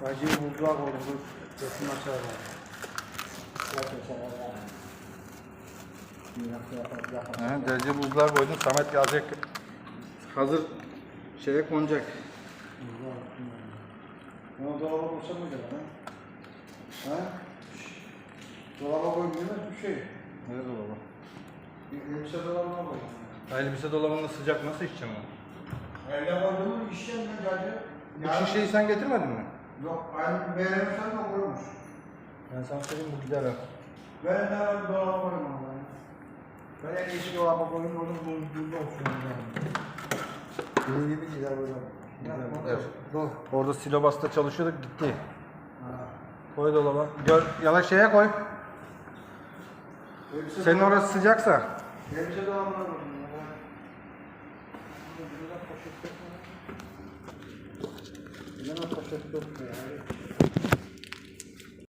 Sen Allah'ım. Biraz yapalım, yapalım. He, derece buzluğa koydum. Samet gelecek. Hazır şeye konacak. Bunu dolaba koysam mı acaba? Ha? Ha? Dolaba demez bir şey. Ne dolabı? Bir elbise dolabına koyayım. Elbise dolabında sıcak nasıl içeceğim onu? Evde koyduğumu işlem ben cacı. Bu şişeyi sen getirmedin mi? Yok, aynı beğenirsen de koymuş. Ben sana söyleyeyim bu gider ha. Ben de koyayım ama. Ben en iyisi dolaba koyayım, onun buzluğunda olsun. Yani. Bizim gibi gider böyle. Evet. Dur. Orada silobasta çalışıyorduk gitti. Ha. Koy dolaba. Gör, yavaş şeye koy. Elbise Senin dolabına- orası sıcaksa. Elbise poşet yok mu? Yine poşet yok ya.